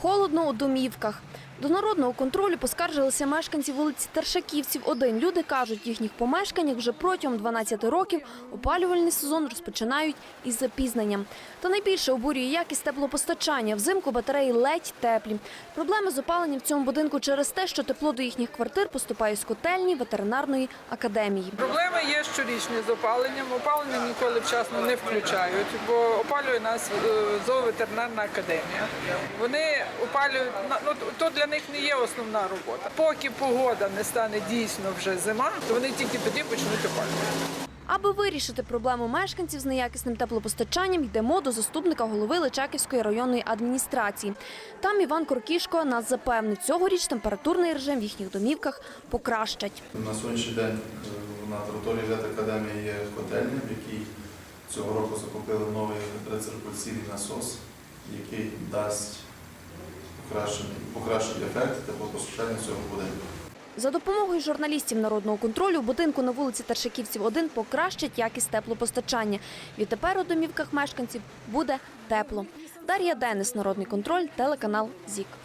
Холодно у домівках. До народного контролю поскаржилися мешканці вулиці Таршаківців. Один люди кажуть, в їхніх помешканнях вже протягом 12 років опалювальний сезон розпочинають із запізненням. Та найбільше обурює якість теплопостачання. Взимку батареї ледь теплі. Проблеми з опаленням в цьому будинку через те, що тепло до їхніх квартир поступає з котельні ветеринарної академії. Проблеми є щорічні з опаленням. Опалення ніколи вчасно не включають, бо опалює нас е, зооветеринарна академія. Вони опалюють на- ну то для них не є основна робота. Поки погода не стане дійсно вже зима, то вони тільки тоді почнуть опалювати. Аби вирішити проблему мешканців з неякісним теплопостачанням, йдемо до заступника голови Личаківської районної адміністрації. Там Іван Коркішко нас запевнить, цьогоріч температурний режим в їхніх домівках покращать. На сьогоднішній день е, на території ветекадемії є котельня, в якій цього року закупили новий рециркуляційний насос, який дасть покращений, покращений ефект теплопостачання цього будинку. За допомогою журналістів народного контролю будинку на вулиці Таршаківців 1 покращать якість теплопостачання. Відтепер у домівках мешканців буде тепло. Дар'я Денис, народний контроль, телеканал ЗІК.